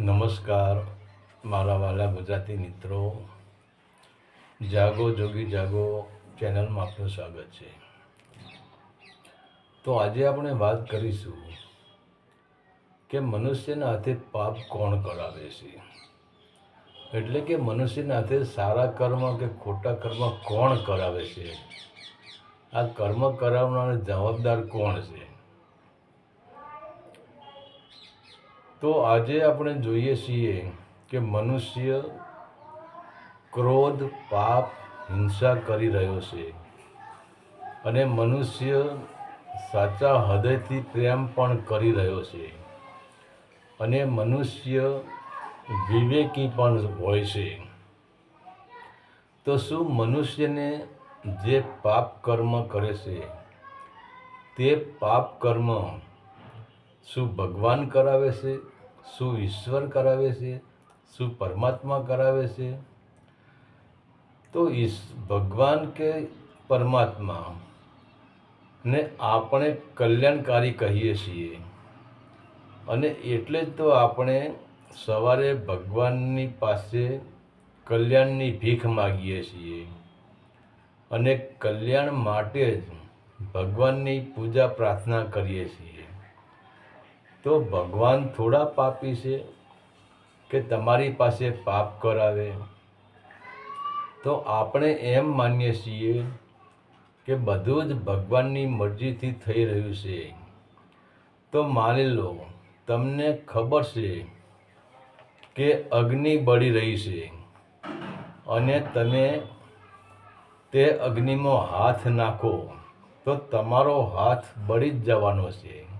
નમસ્કાર, મારા વાલા ગુજરાતી મિત્રો. જાગો, જોગી જાગો, ચેનલમાં આપનું સ્વાગત છે. તો આજે આપણે વાત કરીશું કે મનુષ્યના હાથે પાપ કોણ કરાવે છે? એટલે કે મનુષ્યના હાથે સારા કર્મ કે ખોટા કર્મ કોણ કરાવે છે? આ કર્મ કરાવનાર જવાબદાર કોણ છે? તો આજે આપણે જોઈએ છીએ કે મનુષ્ય ક્રોધ, પાપ, હિંસા કરી રહ્યો છે. અને મનુષ્ય સાચા હૃદયથી પ્રેમ પણ કરી રહ્યો છે. અને મનુષ્ય વિવેકી પણ હોય છે. તો શું મનુષ્યને જે પાપ કર્મ કરે છે, તે પાપ કર્મ શું ભગવાન કરાવે છે? શું ઈશ્વર કરાવે છે? શું પરમાત્મા કરાવે છે? તો ઈશ, ભગવાન કે પરમાત્મા? ને આપણે કલ્યાણકારી કહીએ છીએ. અને એટલે જ તો આપણે સવારે ભગવાનની પાસે કલ્યાણની ભીખ માગીએ છીએ. અને કલ્યાણ માટે જ ભગવાનની પૂજા પ્રાર્થના કરીએ છીએ. તો ભગવાન થોડા પાપી છે કે તમારી પાસે પાપ કરાવે? તો આપણે એમ માનીએ છીએ કે બધું જ ભગવાનની મરજીથી થઈ રહ્યું છે. તો માની લો, તમને ખબર છે કે અગ્નિ બળી રહી છે અને તમે તે અગ્નિમાં હાથ નાખો, તો તમારો હાથ બળી જ જવાનો છે.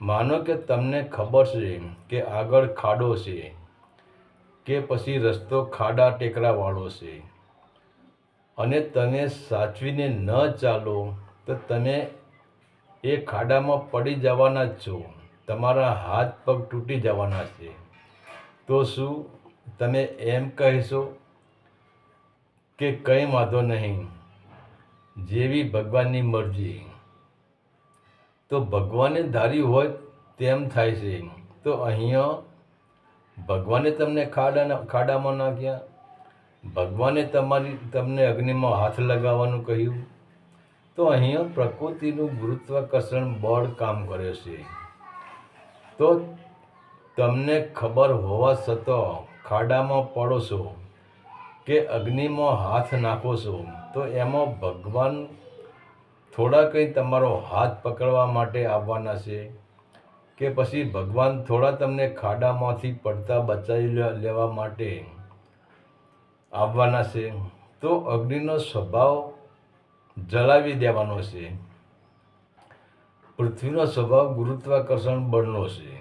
માનો કે તમને ખબર છે કે આગળ ખાડો છે કે પછી રસ્તો ખાડા ટેકરાવાળો છે. અને તમે સાચવીને ન ચાલો તો તમે એ ખાડામાં પડી જવાના જ છો. તમારા હાથ પગ તૂટી જવાના છે. તો શું તમે એમ કહેશો કે કંઈ વાંધો નહીં. જેવી ભગવાનની મરજી. તો ભગવાને ધાર્યું હોય તેમ થાય છે તો અહીંયા ભગવાને તમને ખાડા ખાડામાં નાખ્યા. ભગવાને તમારી, તમને અગ્નિમાં હાથ લગાવવાનું કહ્યું. તો અહીંયા પ્રકૃતિનું ગુરુત્વાકર્ષણ બળ કામ કરે છે. તો તમને ખબર હોવા છતાં ખાડામાં પડો છો કે અગ્નિમાં હાથ નાખો છો. તો એમાં ભગવાન થોડા કંઈ તમારો હાથ પકડવા માટે આવવાના છે કે પછી ભગવાન થોડા તમને ખાડામાંથી પડતા બચાવી લેવા માટે આવવાના છે? તો અગ્નિનો સ્વભાવ જલાવી દેવાનો છે. પૃથ્વીનો સ્વભાવ ગુરુત્વાકર્ષણ બળનો છે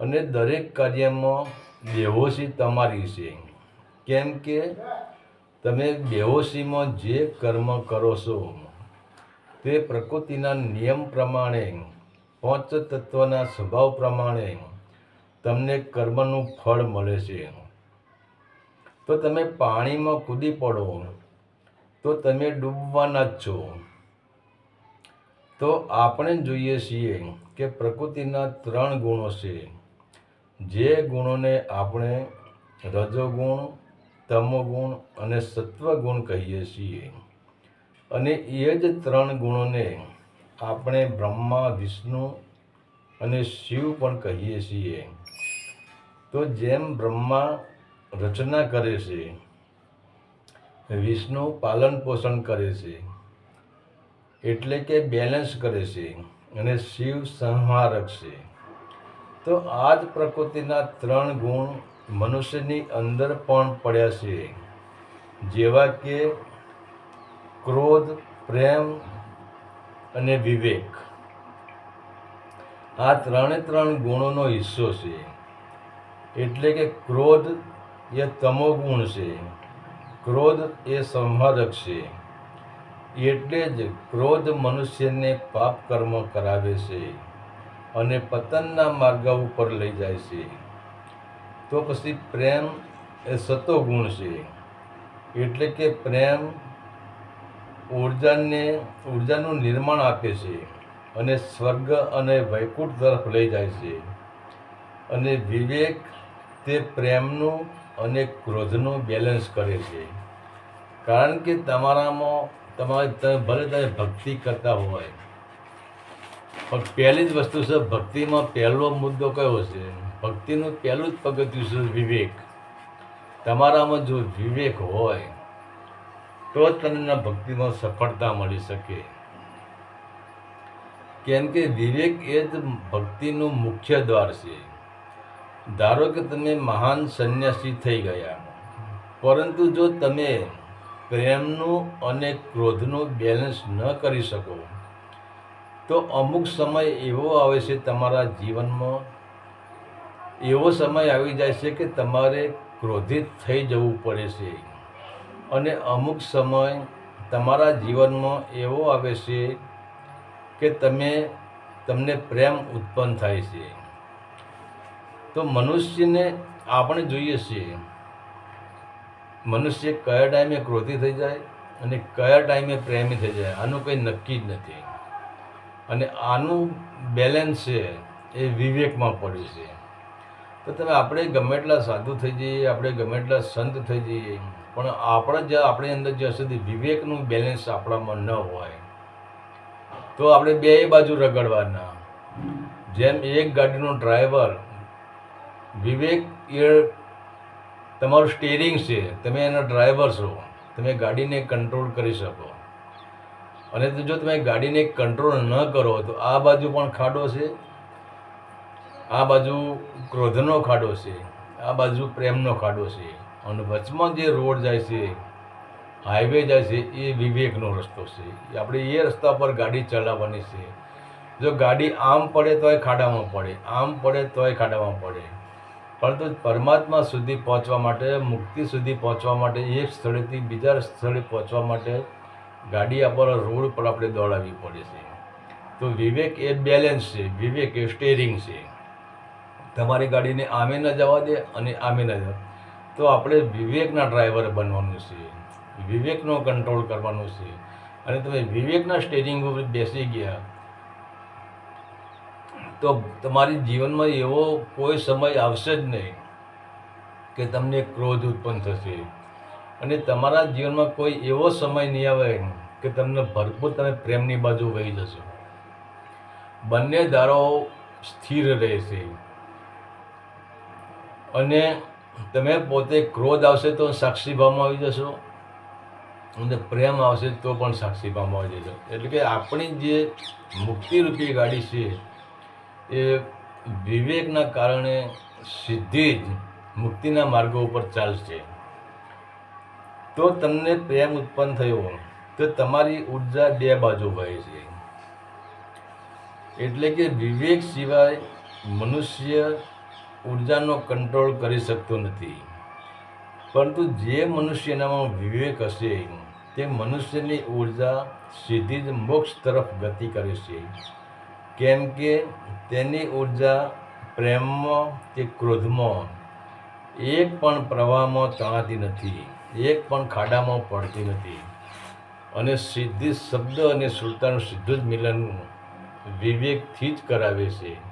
અને દરેક કાર્યમાં બેહોશી તમારી છે. કેમ કે તમે બેહોશીમાં જે કર્મ કરો છો તે પ્રકૃતિના નિયમ પ્રમાણે, પંચ તત્વના સ્વભાવ પ્રમાણે તમને કર્મનું ફળ મળે છે. તો તમે પાણીમાં કૂદી પડો, તો તમે ડૂબવાના જ છો. તો આપણે જોઈએ છીએ કે પ્રકૃતિના ત્રણ ગુણો છે. જે ગુણોને આપણે રજોગુણ, તમોગુણ અને સત્વગુણ કહીએ છીએ. અને એ જ ત્રણ ગુણોને આપણે બ્રહ્મા, વિષ્ણુ અને શિવ પણ કહીએ છીએ. તો જેમ બ્રહ્મા રચના કરે છે, વિષ્ણુ પાલન પોષણ કરે છે, એટલે કે બેલેન્સ કરે છે અને શિવ સંહારક છે તો આ જ પ્રકૃતિના ત્રણ ગુણ મનુષ્યની અંદર પણ પડ્યા છે. જેવા કે ક્રોધ, પ્રેમ અને વિવેક. આ ત્રણે ત્રણ ગુણોનો હિસ્સો છે. એટલે કે ક્રોધ એ તમોગુણ છે. ક્રોધ એ સંહારક છે. એટલે જ ક્રોધ મનુષ્યને પાપ કર્મ કરાવે છે અને પતનના માર્ગ ઉપર લઈ જાય છે. તો પછી પ્રેમ એ સતો ગુણ છે. એટલે કે પ્રેમ ઉર્જાને ઉર્જાનું નિર્માણ આપે છે અને સ્વર્ગ અને વૈકુંઠ તરફ લઈ જાય છે. અને વિવેક તે પ્રેમનું અને ક્રોધનું બેલેન્સ કરે છે. કારણ કે તમારામાં તમારે તમે ભલે તમે ભક્તિ કરતા હોય, પણ પહેલી જ વસ્તુ છે ભક્તિમાં પહેલો મુદ્દો કયો છે? ભક્તિનું પહેલું જ પગથિયું છે વિવેક. તમારામાં જો વિવેક હોય તો જ તમને ભક્તિમાં સફળતા મળી શકે. કેમ કે વિવેક એ જ ભક્તિનું મુખ્ય દ્વાર છે. ધારો કે તમે મહાન સંન્યાસી થઈ ગયા, પરંતુ જો તમે પ્રેમનું અને ક્રોધનું બેલેન્સ ન કરી શકો, તો અમુક સમય એવો આવે છે તમારા જીવનમાં, એવો સમય આવી જાય છે કે તમારે ક્રોધિત થઈ જવું પડે છે. અને અમુક સમય તમારા જીવનમાં એવો આવે છે કે તમે, તમને પ્રેમ ઉત્પન્ન થાય છે. તો મનુષ્યને આપણે જોઈએ છીએ, મનુષ્ય કયા ટાઈમે ક્રોધી થઈ જાય અને કયા ટાઈમે પ્રેમી થઈ જાય, આનું કંઈ નક્કી જ નથી. અને આનું બેલેન્સ છે એ વિવેકમાં પડ્યું છે. તો તમે, આપણે ગમે એટલા સાધુ થઈ જઈએ, આપણે ગમે એટલા સંત થઈ જઈએ પણ આપણા જે, આપણી અંદર જ્યાં સુધી વિવેકનું બેલેન્સ આપણામાં ન હોય. તો આપણે બે બાજુ રગડવાના. જેમ એક ગાડીનો ડ્રાઈવર વિવેક એ તમારું સ્ટેરિંગ છે, તમે એના ડ્રાઈવર છો, તમે ગાડીને કંટ્રોલ કરી શકો. અને જો તમે ગાડીને કંટ્રોલ ન કરો, તો આ બાજુ પણ ખાડો છે, આ બાજુ ક્રોધનો ખાડો છે, આ બાજુ પ્રેમનો ખાડો છે. અને વચમાં જે રોડ જાય છે હાઈવે જાય છે, એ વિવેકનો રસ્તો છે. આપણે એ રસ્તા પર ગાડી ચલાવવાની છે. જો ગાડી આમ પડે તોય ખાડામાં પડે, આમ પડે તોય ખાડામાં પડે. પરંતુ પરમાત્મા સુધી પહોંચવા માટે, મુક્તિ સુધી પહોંચવા માટે, એક સ્થળેથી બીજા સ્થળે પહોંચવા માટે ગાડી આપણને રોડ પર આપણે દોડાવવી પડે છે. તો વિવેક એ બેલેન્સ છે, વિવેક એ સ્ટેરિંગ છે. તમારી ગાડીને આમે ન જવા દે અને આમે ન જવા તો આપણે વિવેકના ડ્રાઈવર બનવાનું છે. વિવેકનો કંટ્રોલ કરવાનો છે. અને તમે વિવેકના સ્ટેરિંગ ઉપર બેસી ગયા, તો તમારી જીવનમાં એવો કોઈ સમય આવશે જ નહીં કે તમને ક્રોધ ઉત્પન્ન થશે. અને તમારા જીવનમાં કોઈ એવો સમય નહીં આવે કે તમને ભરપૂર તમે પ્રેમની બાજુ વહી જશો. બંને ધારો સ્થિર રહેશે. અને તમે પોતે ક્રોધ આવશે તો સાક્ષી ભાવમાં આવી જશો. અને પ્રેમ આવશે તો પણ સાક્ષી ભાવમાં આવી જશો. એટલે કે આપણી જે મુક્તિરૂપી ગાડી છે, એ વિવેકના કારણે સીધી જ મુક્તિના માર્ગો ઉપર ચાલશે. તો તમને પ્રેમ ઉત્પન્ન થયો તો તમારી ઊર્જા બે બાજુ વહે છે. એટલે કે વિવેક સિવાય મનુષ્ય ઉર્જાનો કંટ્રોલ કરી શકતો નથી. પરંતુ જે મનુષ્યનામાં વિવેક હશે, તે મનુષ્યની ઊર્જા સીધી જ મોક્ષ તરફ ગતિ કરે છે. કેમ કે તેની ઊર્જા પ્રેમમાં કે ક્રોધમાં એક પણ પ્રવાહમાં તણાતી નથી, એક પણ ખાડામાં પડતી નથી. અને સીધી શબ્દ અને સુલતાનું સીધું જ મિલન વિવેકથી જ કરાવે છે.